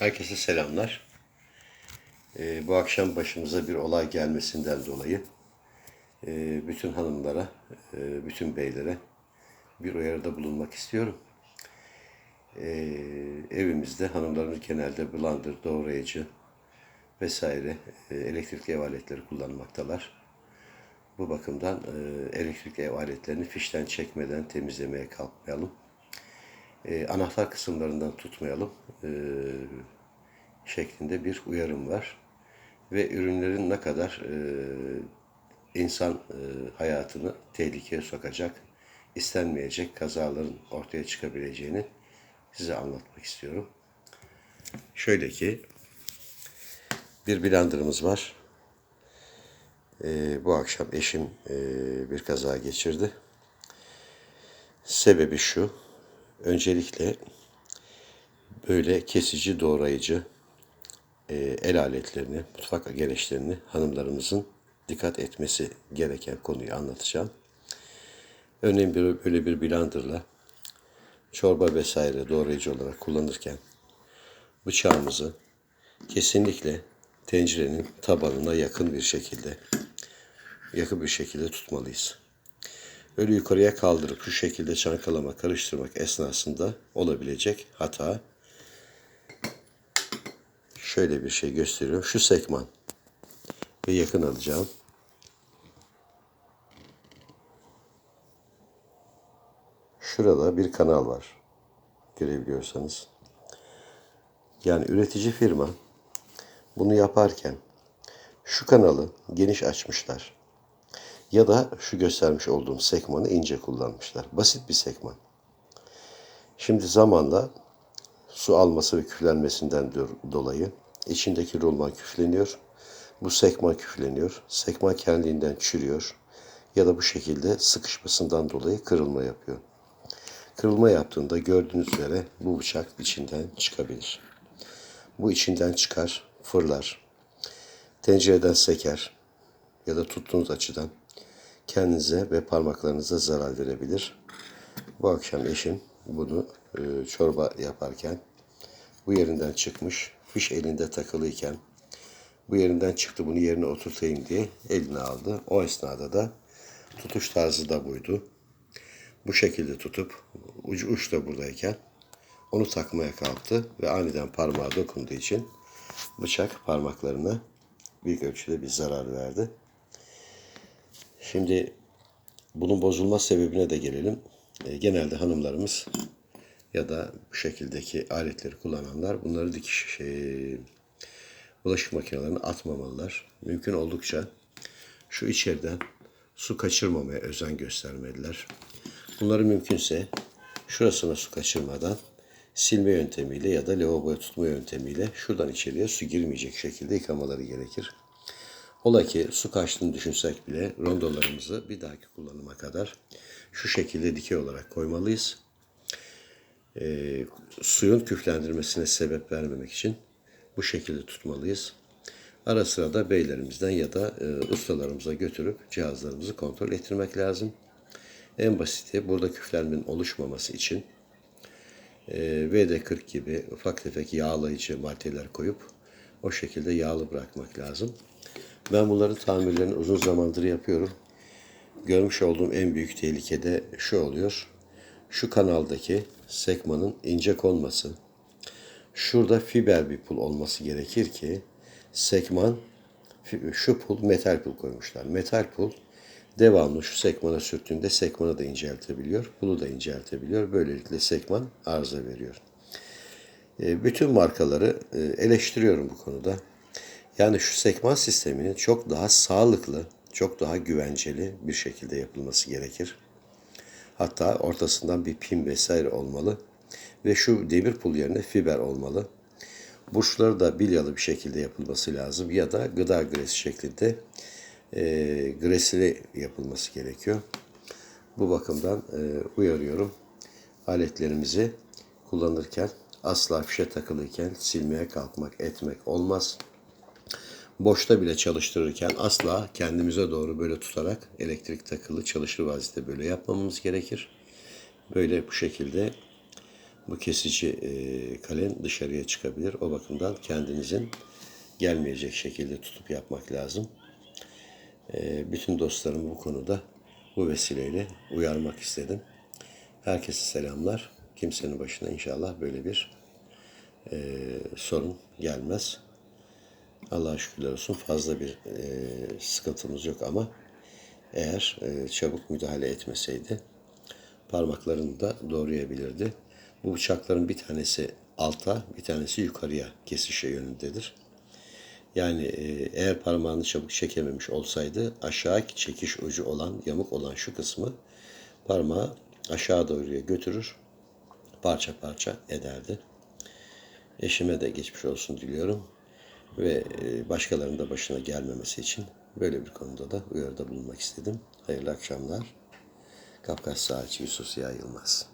Herkese selamlar. Ee, bu akşam başımıza bir olay gelmesinden dolayı e, bütün hanımlara, e, bütün beylere bir uyarıda bulunmak istiyorum. Ee, evimizde hanımlarımız genelde blender, doğrayıcı vesaire e, elektrikli ev aletleri kullanmaktalar. Bu bakımdan e, elektrikli ev aletlerini fişten çekmeden temizlemeye kalkmayalım. E, anahtar kısımlarından tutmayalım e, şeklinde bir uyarım var. Ve ürünlerin ne kadar e, insan e, hayatını tehlikeye sokacak, istenmeyecek kazaların ortaya çıkabileceğini size anlatmak istiyorum. Şöyle ki bir blenderımız var. E, bu akşam eşim e, bir kaza geçirdi. Sebebi şu. Öncelikle böyle kesici, doğrayıcı e, el aletlerini, mutfak gereçlerini hanımlarımızın dikkat etmesi gereken konuyu anlatacağım. Örneğin bir, böyle bir blenderla çorba vesaire doğrayıcı olarak kullanırken bıçağımızı kesinlikle tencerenin tabanına yakın bir şekilde yakın bir şekilde tutmalıyız. Öyle yukarıya kaldırıp şu şekilde çankalama, karıştırmak esnasında olabilecek hata. Şöyle bir şey gösteriyorum. Şu sekman ve yakın alacağım. Şurada bir kanal var. Görebiliyorsanız. Yani üretici firma bunu yaparken şu kanalı geniş açmışlar. Ya da şu göstermiş olduğum sekmanı ince kullanmışlar. Basit bir sekman. Şimdi zamanla su alması ve küflenmesinden dolayı içindeki rulman küfleniyor. Bu sekman küfleniyor. Sekman kendiliğinden çürüyor. Ya da bu şekilde sıkışmasından dolayı kırılma yapıyor. Kırılma yaptığında gördüğünüz üzere bu bıçak içinden çıkabilir. Bu içinden çıkar, fırlar. Tencereden seker ya da tuttuğunuz açıdan kendinize ve parmaklarınıza zarar verebilir. Bu akşam eşim bunu e, çorba yaparken bu yerinden çıkmış, fiş elinde takılıyken bu yerinden çıktı bunu yerine oturtayım diye eline aldı. O esnada da tutuş tarzı da buydu. Bu şekilde tutup ucu uç da buradayken onu takmaya kalktı ve aniden parmağa dokunduğu için bıçak parmaklarına büyük ölçüde bir zarar verdi. Şimdi bunun bozulma sebebine de gelelim. E, genelde hanımlarımız ya da bu şekildeki aletleri kullananlar bunları dikiş şey, bulaşık makinelerine atmamalılar. Mümkün oldukça şu içeriden su kaçırmamaya özen göstermeliler. Bunları mümkünse şurasına su kaçırmadan silme yöntemiyle ya da lavaboya tutma yöntemiyle şuradan içeriye su girmeyecek şekilde yıkamaları gerekir. Ola ki su kaçtığını düşünsek bile rondolarımızı bir dahaki kullanıma kadar şu şekilde dikey olarak koymalıyız. E, suyun küflendirmesine sebep vermemek için bu şekilde tutmalıyız. Ara sıra da beylerimizden ya da e, ustalarımıza götürüp cihazlarımızı kontrol ettirmek lazım. En basiti burada küflenmenin oluşmaması için e, VD40 gibi ufak tefek yağlayıcı maddeler koyup o şekilde yağlı bırakmak lazım. Ben bunların tamirlerini uzun zamandır yapıyorum. Görmüş olduğum en büyük tehlike de şu oluyor. Şu kanaldaki sekmanın ince konması. Şurada fiber bir pul olması gerekir ki sekman şu pul metal pul koymuşlar. Metal pul devamlı şu sekmana sürttüğünde sekmanı da inceltebiliyor, pulu da inceltebiliyor. Böylelikle sekman arıza veriyor. E, bütün markaları e, eleştiriyorum bu konuda. Yani şu sekman sisteminin çok daha sağlıklı, çok daha güvenceli bir şekilde yapılması gerekir. Hatta ortasından bir pin vesaire olmalı. Ve şu demir pul yerine fiber olmalı. Burçları da bilyalı bir şekilde yapılması lazım. Ya da gıda gresi şeklinde e, gresili yapılması gerekiyor. Bu bakımdan e, uyarıyorum. Aletlerimizi kullanırken asla fişe takılıyken silmeye kalkmak etmek olmaz boşta bile çalıştırırken asla kendimize doğru böyle tutarak elektrik takılı çalışır vaziyette böyle yapmamamız gerekir. Böyle bu şekilde bu kesici e, kalem dışarıya çıkabilir. O bakımdan kendinizin gelmeyecek şekilde tutup yapmak lazım. E, bütün dostlarımı bu konuda bu vesileyle uyarmak istedim. Herkese selamlar. Kimsenin başına inşallah böyle bir e, sorun gelmez. Allah'a şükürler olsun fazla bir e, sıkıntımız yok ama eğer e, çabuk müdahale etmeseydi parmaklarını da doğrayabilirdi. Bu bıçakların bir tanesi alta, bir tanesi yukarıya kesişe yönündedir. Yani e, eğer parmağını çabuk çekememiş olsaydı aşağı çekiş ucu olan, yamuk olan şu kısmı parmağı aşağı doğruya götürür, parça parça ederdi. Eşime de geçmiş olsun diliyorum ve e, başkalarının da başına gelmemesi için böyle bir konuda da uyarıda bulunmak istedim. Hayırlı akşamlar. Kafkas Saatçi Yusuf Ziya Yılmaz.